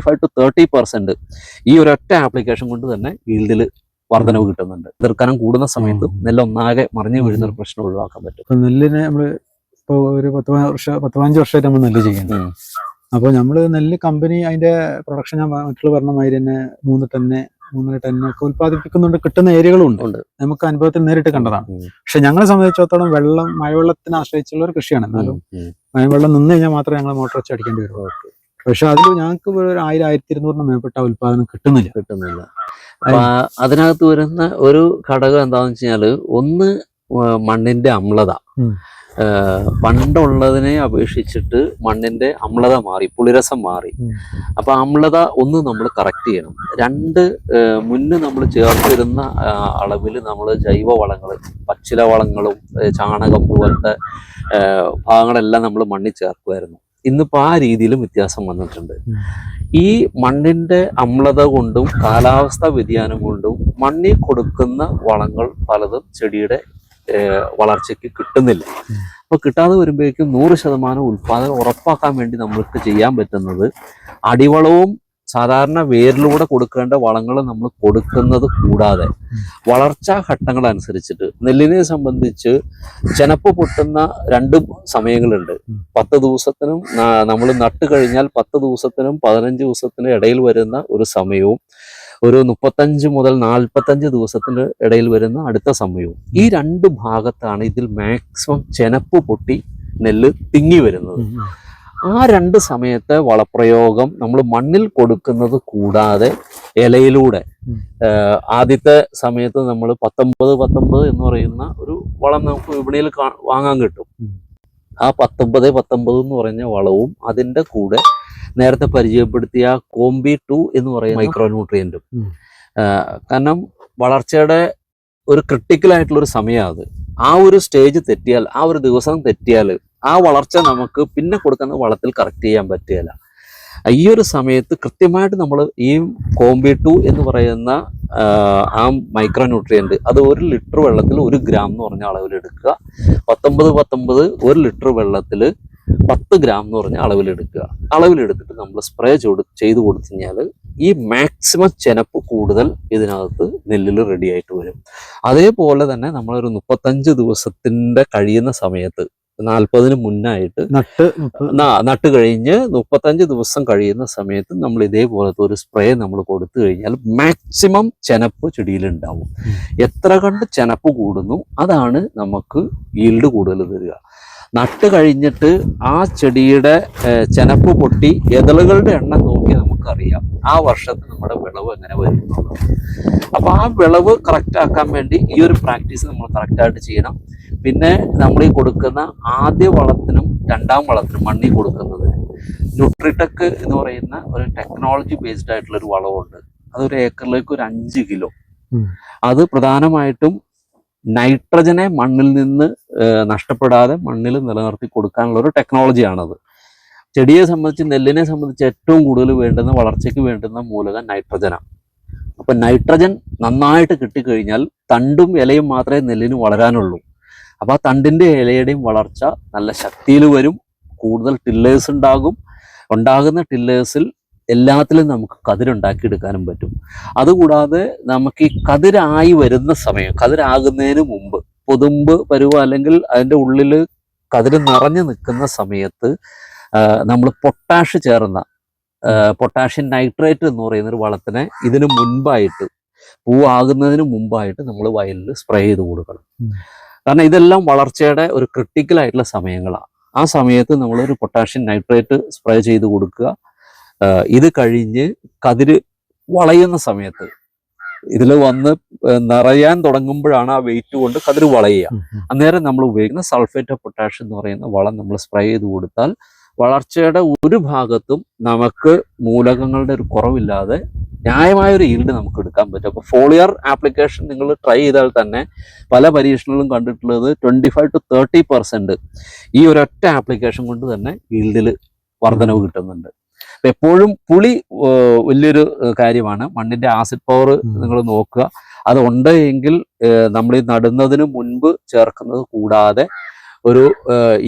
Twenty five to thirty percent ഈ ഒരൊറ്റ application കൊണ്ട് തന്നെ ഈൽഡിൽ വർധനവ് കിട്ടുന്നുണ്ട്. എതിർക്കാനം കൂടുന്ന സമയത്ത് നെല്ല് ഒന്നാകെ മറിഞ്ഞു വീഴുന്ന ഒരു പ്രശ്നം ഒഴിവാക്കാൻ പറ്റും. നെല്ലിനെ നമ്മൾ ഇപ്പോൾ ഒരു പത്ത് വർഷം പത്ത് പതിനഞ്ച് വർഷമായിട്ട് നമ്മൾ നെല്ല് ചെയ്യുന്നത് അപ്പോൾ നമ്മൾ നെല്ല് കമ്പനി അതിന്റെ പ്രൊഡക്ഷൻ ഞാൻ മറ്റുള്ള പറഞ്ഞ മാതിരി തന്നെ മൂന്ന് ടണ്ണ് മൂന്നര ടണ്ണൊക്കെ ഉത്പാദിപ്പിക്കുന്നുണ്ട് കിട്ടുന്ന ഏരിയകളും ഉണ്ട്. നമുക്ക് അനുഭവത്തിൽ നേരിട്ട് കണ്ടതാണ്. പക്ഷെ ഞങ്ങളെ സംബന്ധിച്ചിടത്തോളം വെള്ളം മഴവെള്ളത്തിനെ ആശ്രയിച്ചുള്ള ഒരു കൃഷിയാണ്. എന്നാലും മഴവെള്ളം നിന്ന് കഴിഞ്ഞാൽ മാത്രമേ ഞങ്ങൾ മോട്ടോർ വെച്ച് അടിക്കേണ്ടി വരുള്ളൂ പക്ഷെ അതിൽ ഞങ്ങൾക്ക് ഒരു ആയിരം ആയിരത്തി ഇരുന്നൂറിന് മേൽപ്പെട്ട ഉൽപാദനം കിട്ടുന്നില്ല. കിട്ടുന്നില്ല അതിനകത്ത് വരുന്ന ഒരു ഘടകം എന്താണെന്ന് വെച്ചാൽ ഒന്ന് മണ്ണിന്റെ അമ്ലത. പണ്ടുള്ളതിനെ അപേക്ഷിച്ചിട്ട് മണ്ണിന്റെ അമ്ലത മാറി പുളിരസം മാറി. അപ്പൊ അമ്ലത ഒന്ന് നമ്മൾ കറക്റ്റ് ചെയ്യണം. രണ്ട് മുന്ന് നമ്മൾ ചേർത്തിരുന്ന അളവിൽ നമ്മൾ ജൈവ വളങ്ങൾ പച്ചില വളങ്ങളും ചാണകം പോലത്തെ ഭാഗങ്ങളെല്ലാം നമ്മൾ മണ്ണിൽ ചേർക്കുമായിരുന്നു ഇന്നിപ്പോ ആ രീതിയിലും വ്യത്യാസം വന്നിട്ടുണ്ട്. ഈ മണ്ണിന്റെ അമ്ലത കൊണ്ടും കാലാവസ്ഥ വ്യതിയാനം കൊണ്ടും മണ്ണിൽ കൊടുക്കുന്ന വളങ്ങൾ പലതും ചെടിയുടെ വളർച്ചയ്ക്ക് കിട്ടുന്നില്ല. അപ്പോൾ അപ്പൊ കിട്ടാതെ വരുമ്പോഴേക്കും നൂറ് ശതമാനം ഉൽപാദനം ഉറപ്പാക്കാൻ വേണ്ടി നമ്മൾക്ക് ചെയ്യാൻ പറ്റുന്നത് അടിവളവും സാധാരണ വേരിലൂടെ കൊടുക്കേണ്ട വളങ്ങൾ നമ്മൾ കൊടുക്കുന്നത് കൂടാതെ വളർച്ചാ ഘട്ടങ്ങൾ അനുസരിച്ചിട്ട് നെല്ലിനെ സംബന്ധിച്ച് ചെനപ്പ് പൊട്ടുന്ന രണ്ട് സമയങ്ങളുണ്ട്. പത്ത് ദിവസത്തിനും നമ്മൾ നട്ട് കഴിഞ്ഞാൽ പത്ത് ദിവസത്തിനും പതിനഞ്ച് ദിവസത്തിനും ഇടയിൽ വരുന്ന ഒരു സമയവും ഒരു മുപ്പത്തഞ്ച് മുതൽ നാൽപ്പത്തഞ്ച് ദിവസത്തിന് ഇടയിൽ വരുന്ന അടുത്ത സമയവും ഈ രണ്ട് ഭാഗത്താണ് ഇതിൽ മാക്സിമം ചെനപ്പ് പൊട്ടി നെല്ല് തിങ്ങി വരുന്നത്. ആ രണ്ട് സമയത്തെ വളപ്രയോഗം നമ്മൾ മണ്ണിൽ കൊടുക്കുന്നത് കൂടാതെ ഇലയിലൂടെ. ആദ്യത്തെ സമയത്ത് നമ്മൾ പത്തൊമ്പത് പത്തൊമ്പത് എന്ന് പറയുന്ന ഒരു വളം നമുക്ക് വിപണിയിൽ വാങ്ങാൻ കിട്ടും. ആ പത്തൊമ്പത് പത്തൊമ്പത് എന്ന് പറഞ്ഞ വളവും അതിന്റെ കൂടെ നേരത്തെ പരിചയപ്പെടുത്തിയ കോംബി ടു എന്ന് പറയുന്ന മൈക്രോ ന്യൂട്രിയന്റും കാരണം വളർച്ചയുടെ ഒരു ക്രിട്ടിക്കൽ ആയിട്ടുള്ള ഒരു സമയമാണ് അത്. ആ ഒരു സ്റ്റേജ് തെറ്റിയാൽ ആ ഒരു ദിവസം തെറ്റിയാൽ ആ വളർച്ച നമുക്ക് പിന്നെ കൊടുക്കുന്ന വളത്തിൽ കറക്റ്റ് ചെയ്യാൻ പറ്റുകയില്ല. ഈ ഒരു സമയത്ത് കൃത്യമായിട്ട് നമ്മൾ ഈ കോമ്പി ടു എന്ന് പറയുന്ന ആ, മൈക്രോ ന്യൂട്രിയന്റ് അത് ഒരു ലിറ്റർ വെള്ളത്തിൽ ഒരു ഗ്രാം എന്ന് പറഞ്ഞ അളവിലെടുക്കുക പത്തൊമ്പത് പത്തൊമ്പത് ഒരു ലിറ്റർ വെള്ളത്തിൽ പത്ത് ഗ്രാം എന്ന് പറഞ്ഞ അളവിലെടുക്കുക അളവിലെടുത്തിട്ട് നമ്മൾ സ്പ്രേ ചെയ്ത് ചെയ്ത് കൊടുത്തു കഴിഞ്ഞാൽ ഈ മാക്സിമം ചെനപ്പ് കൂടുതൽ ഇതിനകത്ത് നെല്ലിൽ റെഡി ആയിട്ട് വരും. അതേപോലെ തന്നെ നമ്മളൊരു മുപ്പത്തഞ്ച് ദിവസത്തിന്റെ കഴിയുന്ന സമയത്ത് നാൽപ്പതിന് മുന്നായിട്ട് നട്ട് നട്ട് കഴിഞ്ഞ് മുപ്പത്തഞ്ച് ദിവസം കഴിയുന്ന സമയത്ത് നമ്മൾ ഇതേപോലത്തെ ഒരു സ്പ്രേ നമ്മൾ കൊടുത്തു കഴിഞ്ഞാൽ മാക്സിമം ചെനപ്പ് ചെടിയിലുണ്ടാവും. ഉണ്ടാവും എത്ര കണ്ട് ചെനപ്പ് കൂടുന്നു അതാണ് നമുക്ക് ഈൽഡ് കൂടുതൽ തരിക. നട്ട് കഴിഞ്ഞിട്ട് ആ ചെടിയുടെ ചെനപ്പ് പൊട്ടി എതളുകളുടെ എണ്ണം നോക്കി നമുക്കറിയാം ആ വർഷത്തിൽ നമ്മുടെ വിളവ് എങ്ങനെ വരുന്നു. എന്നുള്ളത്. അപ്പൊ ആ വിളവ് കറക്റ്റ് ആക്കാൻ വേണ്ടി ഈ ഒരു പ്രാക്ടീസ് നമ്മൾ കറക്റ്റായിട്ട് ചെയ്യണം. പിന്നെ നമ്മൾ ഈ കൊടുക്കുന്ന ആദ്യ വളത്തിനും രണ്ടാം വളത്തിനും മണ്ണിൽ കൊടുക്കുന്നത്. ന്യൂട്രിടെക് എന്ന് പറയുന്ന ഒരു ടെക്നോളജി ബേസ്ഡ് ആയിട്ടുള്ള ഒരു വളമുണ്ട് അതൊരു ഏക്കറിലേക്ക് ഒരു അഞ്ച് കിലോ. അത് പ്രധാനമായിട്ടും നൈട്രജനെ മണ്ണിൽ നിന്ന് നഷ്ടപ്പെടാതെ മണ്ണിൽ നിലനിർത്തി കൊടുക്കാനുള്ള ഒരു ടെക്നോളജിയാണത് ചെടിയെ സംബന്ധിച്ച് നെല്ലിനെ സംബന്ധിച്ച് ഏറ്റവും കൂടുതൽ വേണ്ടുന്ന വളർച്ചയ്ക്ക് വേണ്ടുന്ന മൂലകം നൈട്രജനാണ് അപ്പം നൈട്രജൻ നന്നായിട്ട് കിട്ടിക്കഴിഞ്ഞാൽ തണ്ടും ഇലയും മാത്രമേ നെല്ലിന് വളരാനുള്ളൂ. അപ്പോൾ ആ തണ്ടിന്റെ ഇലയുടെയും വളർച്ച നല്ല ശക്തിയിൽ വരും. കൂടുതൽ ടില്ലേഴ്സ് ഉണ്ടാകും. ഉണ്ടാകുന്ന ടില്ലേഴ്സിൽ എല്ലാത്തിലും നമുക്ക് കതിരുണ്ടാക്കിയെടുക്കാനും പറ്റും. അതുകൂടാതെ നമുക്ക് ഈ കതിരായി വരുന്ന സമയം കതിരാകുന്നതിന് മുമ്പ് പൊതുമ്പ് പരുവ അല്ലെങ്കിൽ അതിന്റെ ഉള്ളിൽ കതിര് നിറഞ്ഞു നിൽക്കുന്ന സമയത്ത് നമ്മൾ പൊട്ടാഷ് ചേർന്ന പൊട്ടാഷ്യം നൈട്രേറ്റ് എന്ന് പറയുന്ന ഒരു വളത്തിനെ ഇതിനു മുൻപായിട്ട് പൂവാകുന്നതിന് മുമ്പായിട്ട് നമ്മൾ വയലിൽ സ്പ്രേ ചെയ്ത് കൊടുക്കണം. കാരണം ഇതെല്ലാം വളർച്ചയുടെ ഒരു ക്രിട്ടിക്കൽ ആയിട്ടുള്ള സമയങ്ങളാണ് ആ സമയത്ത് നമ്മൾ ഒരു പൊട്ടാഷ്യം നൈട്രേറ്റ് സ്പ്രേ ചെയ്ത് കൊടുക്കുക. ഇത് കഴിഞ്ഞ് കതിര് വളയുന്ന സമയത്ത് ഇതിൽ വന്ന് നിറയാൻ തുടങ്ങുമ്പോഴാണ് ആ വെയിറ്റ് കൊണ്ട് കതിര് വളയുക. അന്നേരം നമ്മൾ ഉപയോഗിക്കുന്ന സൾഫേറ്റ് ഓഫ് പൊട്ടാഷ്യം എന്ന് പറയുന്ന വളം നമ്മൾ സ്പ്രേ ചെയ്ത് കൊടുത്താൽ വളർച്ചയുടെ ഒരു ഭാഗത്തും നമുക്ക് മൂലകങ്ങളുടെ ഒരു കുറവില്ലാതെ ന്യായമായ ഒരു ഈൽഡ് നമുക്ക് എടുക്കാൻ പറ്റും. അപ്പോൾ ഫോളിയർ ആപ്ലിക്കേഷൻ നിങ്ങൾ ട്രൈ ചെയ്താൽ തന്നെ പല പരീക്ഷണങ്ങളും കണ്ടിട്ടുള്ളത് twenty five to thirty percent ഈ ഒരൊറ്റ ആപ്ലിക്കേഷൻ കൊണ്ട് തന്നെ ഈൽഡിൽ വർധനവ് കിട്ടുന്നുണ്ട്. അപ്പൊ എപ്പോഴും പുളി വലിയൊരു കാര്യമാണ്. മണ്ണിന്റെ ആസിഡ് പവർ നിങ്ങൾ നോക്കുക. അത് ഉണ്ട് എങ്കിൽ നമ്മൾ ഈ നടുന്നതിന് മുൻപ് ചേർക്കുന്നത് കൂടാതെ ഒരു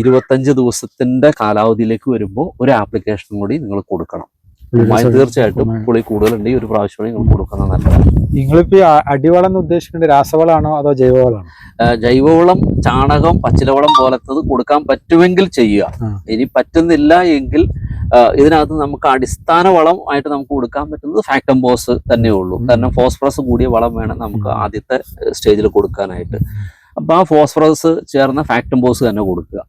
ഇരുപത്തഞ്ച് ദിവസത്തിന്റെ കാലാവധിയിലേക്ക് വരുമ്പോൾ ഒരു ആപ്ലിക്കേഷൻ കൂടി നിങ്ങൾ കൊടുക്കണം. തീർച്ചയായിട്ടും പുള്ളി പുളി കൂടുതലുണ്ടെങ്കിൽ ഒരു പ്രാവശ്യം നിങ്ങൾ കൊടുക്കുന്നത് നല്ലതാണ്. നിങ്ങളിപ്പോ ഈ അടിവളം എന്ന് ഉദ്ദേശിക്കുന്നത് രാസവളമാണോ അതോ ജൈവവളമാണോ ജൈവവളം ചാണകം പച്ചിലവളം പോലത്തത് കൊടുക്കാൻ പറ്റുമെങ്കിൽ ചെയ്യുക. ഇനി പറ്റുന്നില്ല എങ്കിൽ ഇതിനകത്ത് നമുക്ക് അടിസ്ഥാന വളം ആയിട്ട് നമുക്ക് കൊടുക്കാൻ പറ്റുന്നത് ഫാക്ടംബോസ് തന്നെ ഉള്ളൂ കാരണം ഫോസ്ഫറസ് കൂടിയ വളം വേണം നമുക്ക് ആദ്യത്തെ സ്റ്റേജിൽ കൊടുക്കാനായിട്ട്. അപ്പൊ ആ ഫോസ്ഫറസ് ചേർന്ന ഫാക്ടംബോസ് തന്നെ കൊടുക്കുക.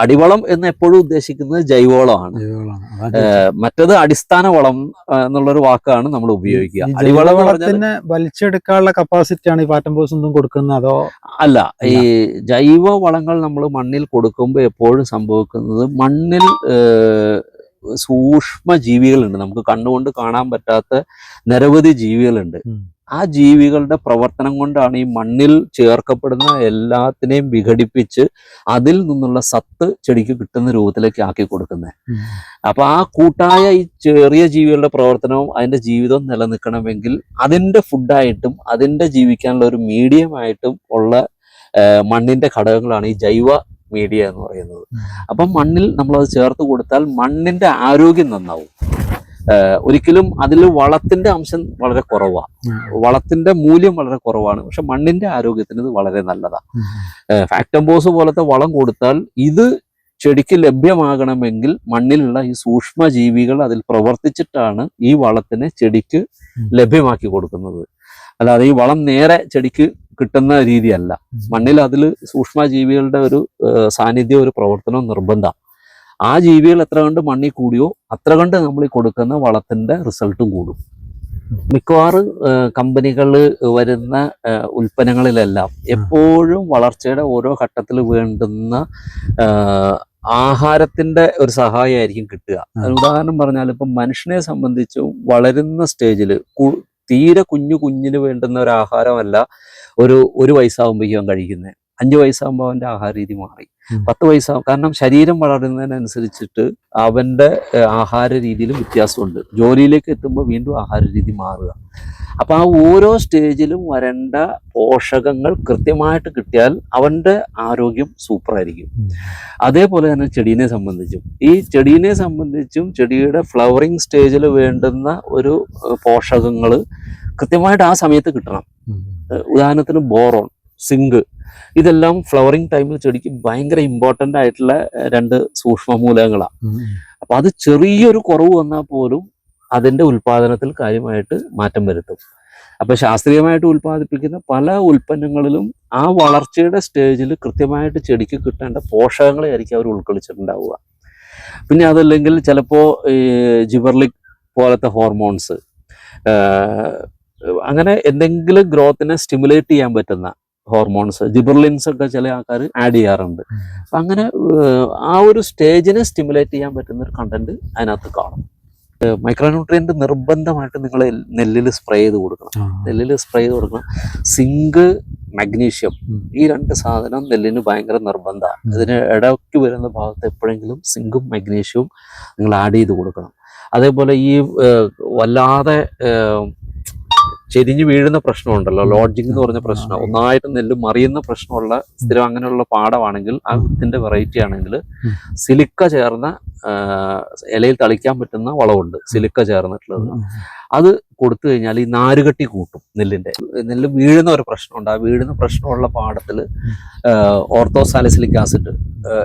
അടിവളം എന്ന് എപ്പോഴും ഉദ്ദേശിക്കുന്നത് ജൈവവളമാണ്. മറ്റത് അടിസ്ഥാന വളം എന്നുള്ളൊരു വാക്കാണ് നമ്മൾ ഉപയോഗിക്കുക. അടിവളം എന്ന് വലിച്ചെടുക്കാനുള്ള കപ്പാസിറ്റി ആണ് ഈ പാറ്റംബോസ് ഒന്നും കൊടുക്കുന്നത് അതോ അല്ല ഈ ജൈവ വളങ്ങൾ നമ്മൾ മണ്ണിൽ കൊടുക്കുമ്പോൾ എപ്പോഴും സംഭവിക്കുന്നത് മണ്ണിൽ സൂക്ഷ്മ ജീവികളുണ്ട്. നമുക്ക് കണ്ണുകൊണ്ട് കാണാൻ പറ്റാത്ത നിരവധി ജീവികളുണ്ട്. ആ ജീവികളുടെ പ്രവർത്തനം കൊണ്ടാണ് ഈ മണ്ണിൽ ചേർക്കപ്പെടുന്ന എല്ലാത്തിനെയും വിഘടിപ്പിച്ച് അതിൽ നിന്നുള്ള സത്ത് ചെടിക്ക് കിട്ടുന്ന രൂപത്തിലേക്ക് ആക്കി കൊടുക്കുന്നത്. അപ്പൊ ആ കൂട്ടായ ഈ ചെറിയ ജീവികളുടെ പ്രവർത്തനവും അതിന്റെ ജീവിതവും നിലനിൽക്കണമെങ്കിൽ അതിന്റെ ഫുഡായിട്ടും അതിന്റെ ജീവിക്കാനുള്ള ഒരു മീഡിയം ആയിട്ടും ഉള്ള മണ്ണിന്റെ ഘടകങ്ങളാണ് ഈ ജൈവ മീഡിയ എന്ന് പറയുന്നത്. അപ്പം മണ്ണിൽ നമ്മളത് ചേർത്ത് കൊടുത്താൽ മണ്ണിന്റെ ആരോഗ്യം നന്നാവും. ഒരിക്കലും അതിൽ വളത്തിന്റെ അംശം വളരെ കുറവാണ് വളത്തിന്റെ മൂല്യം വളരെ കുറവാണ്. പക്ഷെ മണ്ണിന്റെ ആരോഗ്യത്തിന് ഇത് വളരെ നല്ലതാണ് ഫാക്ടംബോസ് പോലത്തെ വളം കൊടുത്താൽ ഇത് ചെടിക്ക് ലഭ്യമാകണമെങ്കിൽ മണ്ണിലുള്ള ഈ സൂക്ഷ്മ ജീവികൾ അതിൽ പ്രവർത്തിച്ചിട്ടാണ് ഈ വളത്തിനെ ചെടിക്ക് ലഭ്യമാക്കി കൊടുക്കുന്നത്. അല്ലാതെ ഈ വളം നേരെ ചെടിക്ക് കിട്ടുന്ന രീതിയല്ല. മണ്ണിൽ അതിൽ സൂക്ഷ്മ ജീവികളുടെ ഒരു സാന്നിധ്യം ഒരു പ്രവർത്തനം നിർബന്ധം. ആ ജീവികൾ എത്ര കണ്ട് മണ്ണിൽ കൂടിയോ അത്ര കണ്ട് നമ്മൾ ഈ കൊടുക്കുന്ന വളത്തിന്റെ റിസൾട്ടും കൂടും. മിക്കവാറും കമ്പനികൾ വരുന്ന ഉൽപ്പന്നങ്ങളിലെല്ലാം എപ്പോഴും വളർച്ചയുടെ ഓരോ ഘട്ടത്തിൽ വേണ്ടുന്ന ആഹാരത്തിന്റെ ഒരു സഹായമായിരിക്കും കിട്ടുക. ഉദാഹരണം പറഞ്ഞാൽ ഇപ്പം മനുഷ്യനെ സംബന്ധിച്ച് വളരുന്ന സ്റ്റേജിൽ തീരെ കുഞ്ഞു കുഞ്ഞിന് വേണ്ടുന്ന ഒരു ആഹാരമല്ല ഒരു ഒരു വയസ്സാകുമ്പോഴേക്കും കഴിക്കുന്നത്. അഞ്ച് വയസ്സാകുമ്പോൾ അവന്റെ ആഹാര രീതി മാറി. പത്ത് വയസ്സാകും കാരണം ശരീരം വളരുന്നതിനനുസരിച്ചിട്ട് അവന്റെ ആഹാര രീതിയിലും വ്യത്യാസമുണ്ട്. ജോലിയിലേക്ക് എത്തുമ്പോൾ വീണ്ടും ആഹാര രീതി മാറുക. അപ്പം ആ ഓരോ സ്റ്റേജിലും വരേണ്ട പോഷകങ്ങൾ കൃത്യമായിട്ട് കിട്ടിയാൽ അവന്റെ ആരോഗ്യം സൂപ്പറായിരിക്കും. അതേപോലെ തന്നെ ചെടീനെ സംബന്ധിച്ചും. ഈ ചെടീനെ സംബന്ധിച്ചും ചെടിയുടെ ഫ്ലവറിങ് സ്റ്റേജിൽ വേണ്ടുന്ന ഒരു പോഷകങ്ങൾ കൃത്യമായിട്ട് ആ സമയത്ത് കിട്ടണം. ഉദാഹരണത്തിന് ബോറോൺ സിങ്ക് ഇതെല്ലാം ഫ്ലവറിങ് ടൈമിൽ ചെടിക്ക് ഭയങ്കര ഇമ്പോർട്ടന്റ് ആയിട്ടുള്ള രണ്ട് സൂക്ഷ്മ മൂലകങ്ങളാണ് അപ്പം അത് ചെറിയൊരു കുറവ് വന്നാൽ പോലും അതിന്റെ ഉൽപാദനത്തിൽ കാര്യമായിട്ട് മാറ്റം വരുത്തും. അപ്പോൾ ശാസ്ത്രീയമായിട്ട് ഉൽപ്പാദിപ്പിക്കുന്ന പല ഉൽപ്പന്നങ്ങളിലും ആ വളർച്ചയുടെ സ്റ്റേജിൽ കൃത്യമായിട്ട് ചെടിക്ക് കിട്ടേണ്ട പോഷകങ്ങളെ ആയിരിക്കും അവർ ഉൾക്കൊള്ളിച്ചിട്ടുണ്ടാവുക. പിന്നെ അതല്ലെങ്കിൽ ചിലപ്പോൾ ഈ ജിബർലിക് പോലത്തെ ഹോർമോൺസ് അങ്ങനെ എന്തെങ്കിലും ഗ്രോത്തിനെ സ്റ്റിമുലേറ്റ് ചെയ്യാൻ പറ്റുന്ന ഹോർമോൺസ് ജിബർലിൻസ് ഒക്കെ ചില ആൾക്കാർ ആഡ് ചെയ്യാറുണ്ട്. അപ്പൊ അങ്ങനെ ആ ഒരു സ്റ്റേജിനെ സ്റ്റിമുലേറ്റ് ചെയ്യാൻ പറ്റുന്ന ഒരു കണ്ടന്റ് അതിനകത്ത് കാണും. മൈക്രോന്യൂട്രിയന്റ് നിർബന്ധമായിട്ട് നിങ്ങൾ നെല്ലിൽ സ്പ്രേ ചെയ്ത് കൊടുക്കണം. നെല്ലിൽ സ്പ്രേ ചെയ്ത് കൊടുക്കണം. സിങ്ക് മഗ്നീഷ്യം ഈ രണ്ട് സാധനം നെല്ലിന് ഭയങ്കര നിർബന്ധമാണ്. ഇതിന് ഇടയ്ക്ക് വരുന്ന ഭാഗത്ത് എപ്പോഴെങ്കിലും സിങ്കും മഗ്നീഷ്യവും നിങ്ങൾ ആഡ് ചെയ്ത് കൊടുക്കണം. അതേപോലെ ഈ വല്ലാതെ ചെരിഞ്ഞു വീഴുന്ന പ്രശ്നമുണ്ടല്ലോ. ലോഡ്ജിങ് എന്ന് പറഞ്ഞ പ്രശ്നം. ഒന്നായിട്ട് നെല്ല് മറിയുന്ന പ്രശ്നമുള്ള സ്ഥിരം അങ്ങനെയുള്ള പാടമാണെങ്കിൽ ആ വിത്തിന്റെ വെറൈറ്റി ആണെങ്കിൽ സിലിക്ക ചേർന്ന ഇലയിൽ തളിക്കാൻ പറ്റുന്ന വളമുണ്ട് സിലിക്ക ചേർന്നിട്ടുള്ളത്. അത് കൊടുത്തു കഴിഞ്ഞാൽ ഈ നാരുകട്ടി കൂട്ടും നെല്ലിന്റെ. നെല്ല് വീഴുന്ന ഒരു പ്രശ്നമുണ്ട്. ആ വീഴുന്ന പ്രശ്നമുള്ള പാടത്തിൽ ഓർത്തോസാലിസിലിക് ആസിഡ്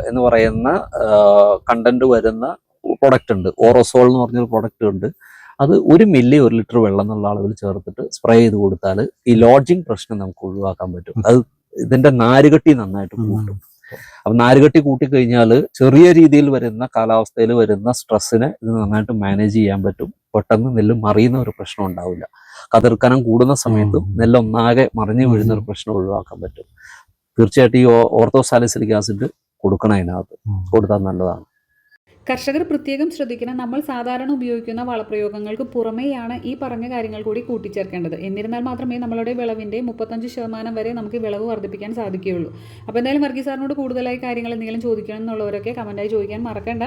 എന്ന് പറയുന്ന കണ്ടന്റ് വരുന്ന പ്രൊഡക്റ്റ് ഉണ്ട്. ഓറോസോൾ എന്ന് പറഞ്ഞൊരു പ്രൊഡക്റ്റ് ഉണ്ട്. അത് ഒരു മില്ലി ഒരു ലിറ്റർ വെള്ളം എന്നുള്ള അളവിൽ ചേർത്തിട്ട് സ്പ്രേ ചെയ്ത് കൊടുത്താൽ ഈ ലോഡ്ജിങ് പ്രശ്നം നമുക്ക് ഒഴിവാക്കാൻ പറ്റും. അത് ഇതിന്റെ നാരുകട്ടി നന്നായിട്ട് കൂട്ടും. അപ്പൊ നാരുകട്ടി കൂട്ടിക്കഴിഞ്ഞാൽ ചെറിയ രീതിയിൽ വരുന്ന കാലാവസ്ഥയിൽ വരുന്ന സ്ട്രെസ്സിനെ ഇത് നന്നായിട്ട് മാനേജ് ചെയ്യാൻ പറ്റും. പെട്ടെന്ന് നെല്ല് മറിയുന്ന ഒരു പ്രശ്നം ഉണ്ടാവില്ല. കതിർക്കനം കൂടുന്ന സമയത്തും നെല്ലൊന്നാകെ നെല്ല് ഒന്നാകെ മറിഞ്ഞു വീഴുന്ന ഒരു പ്രശ്നം ഒഴിവാക്കാൻ പറ്റും. തീർച്ചയായിട്ടും ഈ ഓർത്തോസാലിസിലിക് ആസിഡ് കൊടുക്കണം അതിനകത്ത്. കൊടുത്താൽ നല്ലതാണ്. കർഷകർ പ്രത്യേകം ശ്രദ്ധിക്കണം. നമ്മൾ സാധാരണ ഉപയോഗിക്കുന്ന വളപ്രയോഗങ്ങൾക്ക് പുറമേയാണ് ഈ പറഞ്ഞ കാര്യങ്ങൾ കൂടി കൂട്ടിച്ചേർക്കേണ്ടത്. എന്നിരുന്നാൽ മാത്രമേ നമ്മളുടെ വിളവിന്റെ മുപ്പത്തഞ്ച് ശതമാനം വരെ നമുക്ക് വിളവ് വർദ്ധിപ്പിക്കാൻ സാധിക്കുകയുള്ളൂ. അപ്പോൾ എന്തായാലും വർഗീസ് സാറിനോട് കൂടുതലായി കാര്യങ്ങൾ എന്തെങ്കിലും ചോദിക്കണം എന്നുള്ളവരൊക്കെ കമന്റായി ചോദിക്കാൻ മറക്കണ്ട.